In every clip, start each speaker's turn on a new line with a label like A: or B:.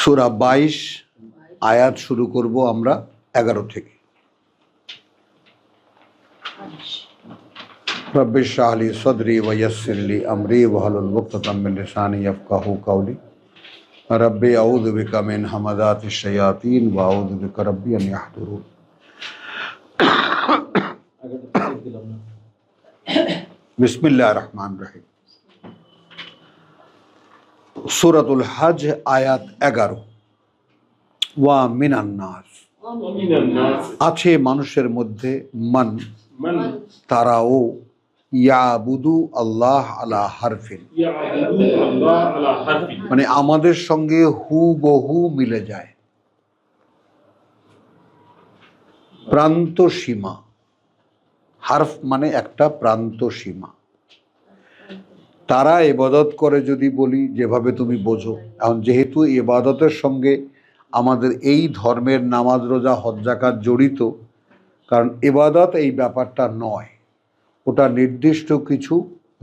A: সুরা বাইশ আয়াত শুরু করব আমরা এগারো থেকে رب اشرح لي صدري ويسر لي امري واحلل عقدة من لساني يفقهوا قولي ربي اعوذ بك من همزات الشياطين واعوذ بك ربي ان يحضرون بسم الله الرحمن الرحيم সুরাতুল হজ আয়াত এগারো। ওয়া
B: মিনান্নাস
A: আছে মানুষের মধ্যে মন। তারাও ইয়াবুদু আল্লাহ আলা হারফিন। মানে আমাদের সঙ্গে হু বহু মিলে যায়। প্রান্ত সীমা হারফ মানে একটা প্রান্ত সীমা তারা এবাদত করে যদি বলি, যেভাবে তুমি বোঝো। এখন যেহেতু এবাদতের সঙ্গে আমাদের এই ধর্মের নামাজ, রোজা হজ্জাকাত জড়িত, কারণ এবাদত এই ব্যাপারটা নয়। ওটা নির্দিষ্ট কিছু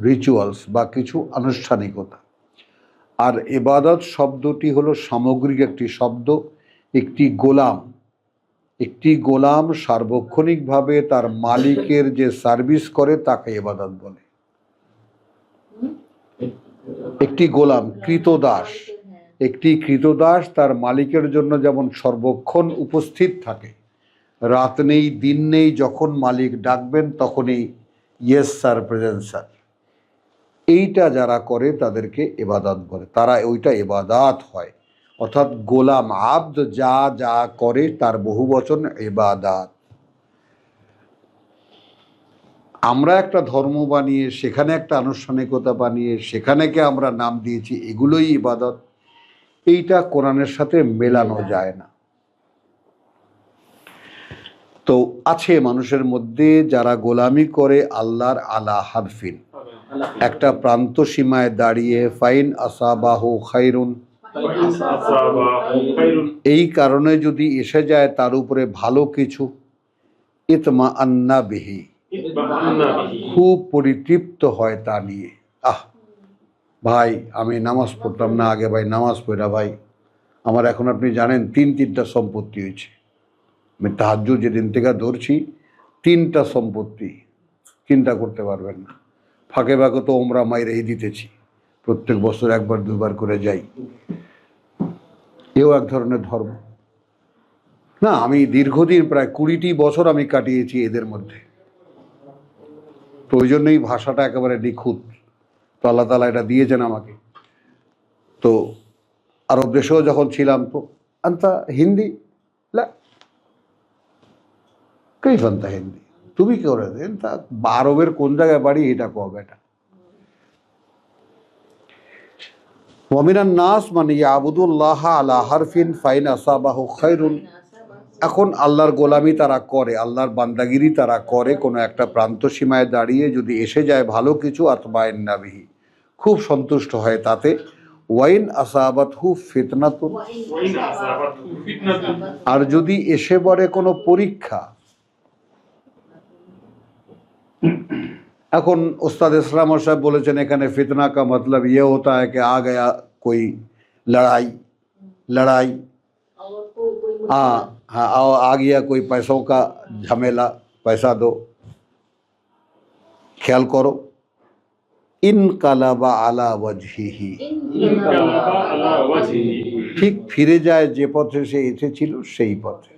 A: রিচুয়ালস বা কিছু আনুষ্ঠানিকতা। আর এবাদত শব্দটি হলো সামগ্রিক একটি শব্দ, একটি গোলাম। একটি গোলাম সার্বক্ষণিকভাবে তার মালিকের যে সার্ভিস করে, তাকে এবাদত বলে। একটি গোলাম, কৃতদাস। একটি কৃতদাস তার মালিকের জন্য যেমন সর্বক্ষণ উপস্থিত থাকে। রাত নেই, দিন নেই, যখন মালিক ডাকবেন তখনই ইয়েস স্যার প্রেজেন্ট স্যার এইটা যারা করে তাদেরকে এবাদাত বলে। তারা ওইটা এবাদাত হয়। অর্থাৎ গোলাম আব্দ যা যা করে তার বহু বচন এবাদাত। আমরা একটা ধর্ম বানিয়ে সেখানে একটা আনুষ্ঠানিকতা বানিয়ে সেখানেকে আমরা নাম দিয়েছি এগুলোই ইবাদত। এইটা কোরআনের সাথে মেলানো যায় না। তো আছে মানুষের মধ্যে যারা গোলামি করে আল্লাহর আলা হারফিন। একটা প্রান্ত সীমায় দাঁড়িয়ে ফাইন আসাবাহু খাইরুন। এই কারণে যদি এসে যায় তার উপরে ভালো কিছু। ইতমা আন্না বিহি। খুব পরিতৃপ্ত হয় তা নিয়ে। আহ, ভাই, আমি নামাজ পড়তাম না আগে, ভাই, নামাজ পড়া, ভাই। আমার এখন আপনি জানেন, তিন তিনটা সম্পত্তি হয়েছে। আমি তাহাজ্জু যেদিন থেকে ধরছি, তিনটা সম্পত্তি চিন্তা করতে পারবেন না। ফাঁকে ফাঁকে তো ওমরা মাইরেই দিতেছি। প্রত্যেক বছর একবার, দুবার করে যাই। এও এক ধরনের ধর্ম। না, আমি দীর্ঘদিন, প্রায় কুড়িটি বছর আমি কাটিয়েছি এদের মধ্যে। তো ওই জন্যই ভাষাটা একেবারে নিখুঁত। তো আল্লাহ তালা এটা দিয়েছেন আমাকে। তো আরব দেশেও যখন ছিলাম, তো আন্তা হিন্দি? কই ফান্তা হিন্দি? তুমি কি করে? দেন তা আরবের কোন জায়গায় বাড়ি, এটা কব এটা ওয়ামিনান নাস মানে ইয়াবুদুল্লাহ আলা হারফিন ফাইন আসাবাহু খাইরুন এখন আল্লাহর গোলামি তারা করে আল্লাহর বান্দাগিরি তারা করে কোনো একটা প্রান্ত সীমায় দাঁড়িয়ে যদি এসে যায় ভালো কিছু আতবায়ন নাবিহি। খুব সন্তুষ্ট হয় তাতে। ওয়াইন আসাবাত হু
B: ফিতনাত
A: আর যদি এসে পড়ে কোনো পরীক্ষা। এখন ওস্তাদ ইসলাম সাহেব বলেছেন এখানে ফিতনা কা মতলব ইয়ে হতা হ্যাঁ কি আ গয়া কই লড়াই লড়াই। হ্যাঁ हाँ आओ आ गया कोई पैसों का झमेला पैसा दो। ख्याल करो। इन কালাবা আলা ওয়াজহিহি ঠিক ফিরে যায় যে পথে সে এসেছিল সেই পথে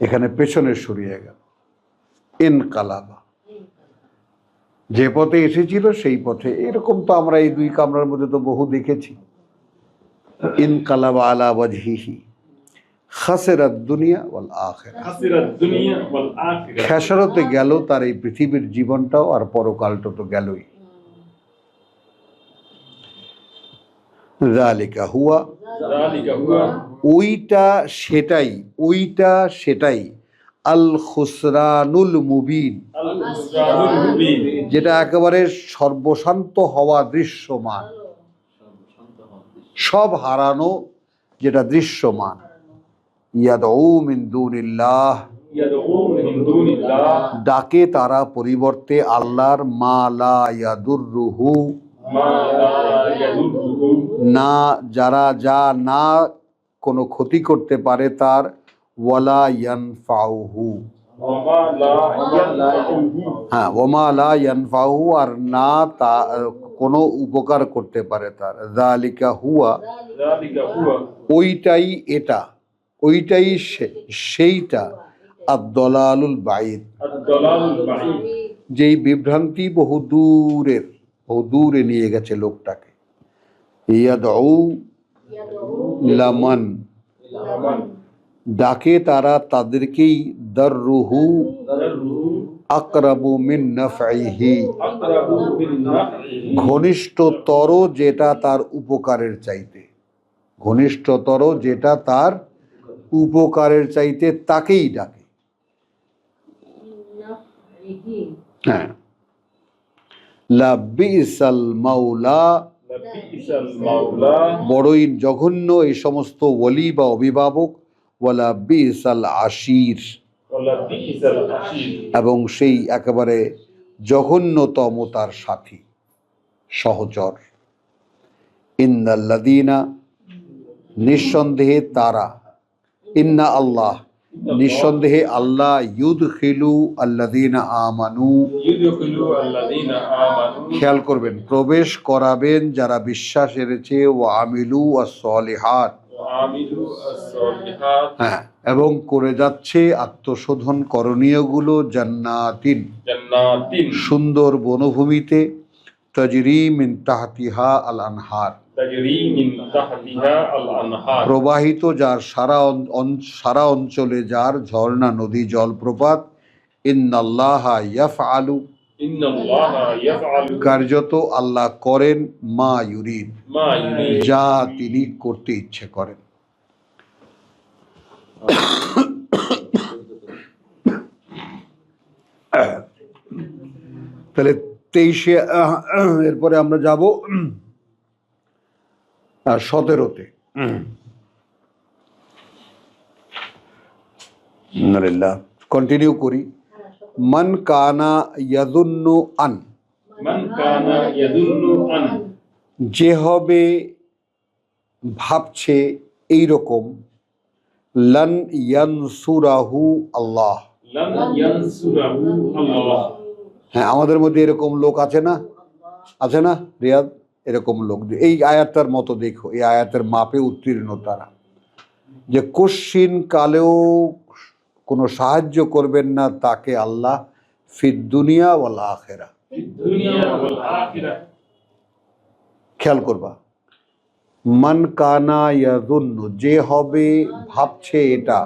A: এখানে পেছনে সরিয়ে গেল। ইন কালাবা যে পথে এসেছিল সেই পথে। এরকম তো আমরা এই দুই কামরার মধ্যে তো বহু দেখেছি। ইনকালাব আলা ওয়াজহিহি খাসেরাত দুনিয়া ওয়াল আখেরা খেসারতে গেল তার এই পৃথিবীর জীবনটাও আর পরকালটা তো গেলই। রালিকা হুয়া। ওইটা সেটাই ওইটা সেটাই। আল খুসরানুল মুবিন। যেটা একেবারে সর্বশান্ত হওয়া দৃশ্যমান। সব হারানো যেটা দৃশ্যমান।
B: ইয়াদৌমিন্দুনিল্লাহ
A: ডাকে তারা পরিবর্তে আল্লাহর
B: মালা
A: না যারা যা না কোনো ক্ষতি করতে পারে তার ওয়ালা ইয়ানফাউহু হ্যাঁ ওমা লা ইয়ানফাউহু আর না তা, কোনো উপকার করতে পারে তার। জালিকা হুয়া ওইটাই এটা। ওইটাই সেইটা। আর
B: দলালুল বাইদ
A: যেই বিভ্রান্তি বহু দূরের, বহু দূরে নিয়ে গেছে লোকটাকে। ইয়াদ লামান। ডাকে তারা তাদেরকেই
B: দরুহু
A: আকরাবু মিন ঘনিষ্ঠতর যেটা তার উপকারের চাইতে। ঘনিষ্ঠতর যেটা তার উপকারের চাইতে তাকেই ডাকে। হ্যাঁ। বড়ই জঘন্য এই সমস্ত অলি বা অভিভাবক ওয়ালা বিসাল আশির। এবং সেই একেবারে জঘন্যতম তার সাথী সহচর। ইন্দাল্লাদিনা নিঃসন্দেহে তারা। ইন্না আল্লাহ নিঃসন্দেহে আল্লাহ ইউদ খিলু আল্লাদিনা আমানু। খেয়াল করবেন প্রবেশ করাবেন যারা বিশ্বাস এনেছে ও আমিলু
B: আর সলিহাত।
A: হ্যাঁ, এবং করে যাচ্ছে আত্মশোধন করণীয়গুলো জান্নাতিন। সুন্দর বনভূমিতে প্রবাহিত যার সারা সারা অঞ্চলে যার ঝর্ণা নদী জলপ্রপাত ইন্নাল্লাহা
B: ইয়াফ আলু
A: কার্যত আল্লাহ করেন মা
B: ইউরিন
A: যা তিনি করতে ইচ্ছে করেন। তাহলে তেইশে এরপরে আমরা যাব সতেরোতে। কন্টিনিউ করি। মন কানা ইয়াদুন্নু আন।
B: মন কানা ইয়াদুন্নু আন।
A: যে হবে ভাবছে এই রকম লন ইয়ানসুরাহু আল্লাহ।
B: লন ইয়ানসুরাহু আল্লাহ।
A: হ্যাঁ আমাদের মধ্যে এরকম লোক আছে না? আছে না রিয়াদ? এরকম লোক। এই আয়াতটার মতো দেখো এই আয়াতের মাপে উত্তীর্ণ তারা। যে কোশ্চিন কালেও কোনো সাহায্য করবেন না তাকে আল্লাহ ফিদ্দুনিয়া দুনিয়া আখেরা। খেয়াল করবা। মন কানা ইয়াদুন্নু যে হবে ভাবছে এটা।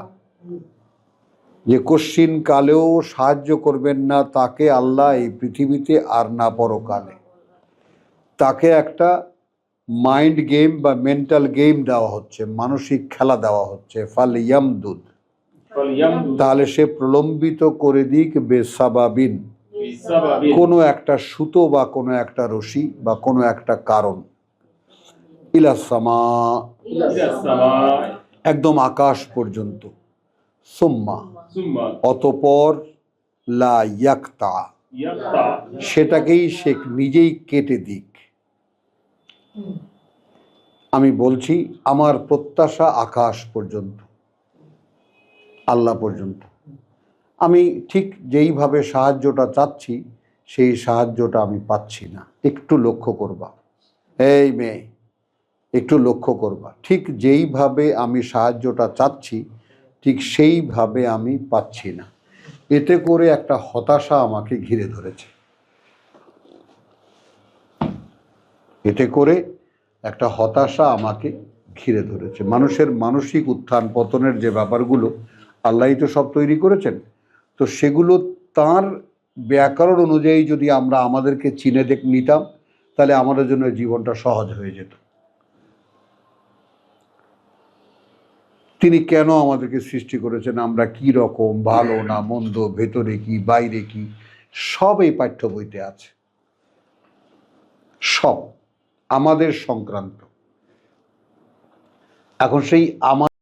A: যে কশ্চিন কালেও সাহায্য করবেন না তাকে আল্লাহ এই পৃথিবীতে আর না পরকালে। তাকে একটা মাইন্ড গেম বা মেন্টাল গেম দেওয়া হচ্ছে মানসিক খেলা দেওয়া হচ্ছে ফাল ইয়ামদুদ। তাহলে সে প্রলম্বিত করে দিক বেসাবাবিন। কোনো একটা সুতো বা কোনো একটা রশি বা কোনো একটা কারণ। ইলাসামা একদম আকাশ পর্যন্ত। সোম্মা। অতপর লা ইয়াক্তা। সেটাকেই সে নিজেই কেটে দিক। আমি বলছি আমার প্রত্যাশা আকাশ পর্যন্ত। আল্লাহ পর্যন্ত। আমি ঠিক যেইভাবে সাহায্যটা চাচ্ছি, সেই সাহায্যটা আমি পাচ্ছি না। একটু লক্ষ্য করবা। এই মেয়ে, একটু লক্ষ্য করবা। ঠিক যেইভাবে আমি সাহায্যটা চাচ্ছি, ঠিক সেইভাবে আমি পাচ্ছি না। এতে করে একটা হতাশা আমাকে ঘিরে ধরেছে। এতে করে একটা হতাশা আমাকে ঘিরে ধরেছে। মানুষের মানসিক উত্থান পতনের যে ব্যাপারগুলো আল্লাহই তো সব তৈরি করেছেন। তো সেগুলো তার ব্যাকরণ অনুযায়ী যদি আমরা আমাদেরকে চিনে দেখ, নিতাম, তাহলে আমাদের জন্য জীবনটা সহজ হয়ে যেত। তিনি কেন আমাদেরকে সৃষ্টি করেছেন? আমরা কি রকম, ভালো না, মন্দ, ভেতরে কি, বাইরে কি? সব এই পাঠ্য বইতে আছে। সব। আমাদের সংক্রান্ত। এখন সেই আমার